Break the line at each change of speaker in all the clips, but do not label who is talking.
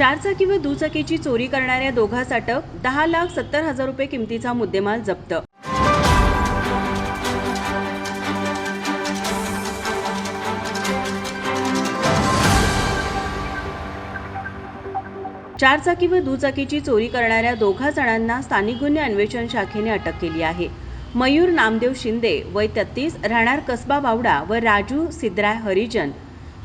चारचाकी व दुचाकीची चोरी करणाऱ्या दोघास अटक दहा लाख सत्तर हजार रुपये किमतीचा मुद्देमाल जप्त. चारचाकी व दुचाकीची चोरी करणाऱ्या दोघा जणांना स्थानिक गुन्हे अन्वेषण शाखेने अटक केली आहे. मयूर नामदेव शिंदे वय तेहतीस राहणार कसबा बावडा व राजू सिद्राय हरिजन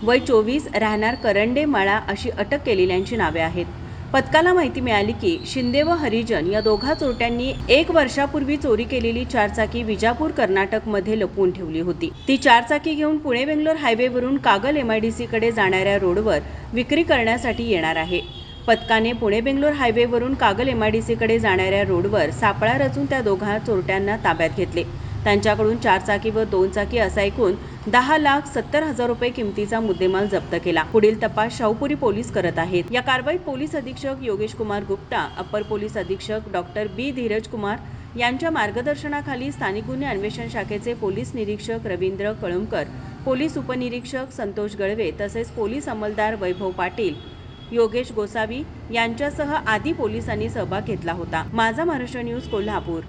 वय चोवीस राहणार करंडे मळा अशी अटक केलेल्यांची नावे आहेत. पथकाला माहिती मिळाली की शिंदे व हरिजन या दोघा चोरट्यांनी एक वर्षापूर्वी चोरी केलेली चारचाकी विजापूर कर्नाटकमध्ये लपवून ठेवली होती. ती चारचाकी घेऊन पुणे बेंगलोर हायवेवरून कागल एमआयडीसी कडे जाणाऱ्या रोडवर विक्री करण्यासाठी येणार आहे. पथकाने पुणे बेंगलोर हायवेवरून कागल एमआयडीसीकडे जाणाऱ्या रोडवर सापळा रचून त्या दोघा चोरट्यांना ताब्यात घेतले. त्यांच्याकडून चारचाकी व दोन चाकी असा एकूण दहा लाख सत्तर हजार रुपये किमतीचा मुद्देमाल जप्त केला. पुढील तपास शाहूपुरी पोलीस करत आहेत. या कारवाईत पोलीस अधीक्षक योगेश कुमार गुप्ता अप्पर पोलीस अधीक्षक डॉक्टर बी. धीरज कुमार यांच्या मार्गदर्शनाखाली स्थानिक गुन्हे अन्वेषण शाखेचे पोलीस निरीक्षक रवींद्र कळमकर पोलीस उपनिरीक्षक संतोष गळवे तसेच पोलीस अंमलदार वैभव पाटील योगेश गोसावी यांच्यासह आदी पोलिसांनी सहभाग घेतला होता. माझा महाराष्ट्र न्यूज कोल्हापूर.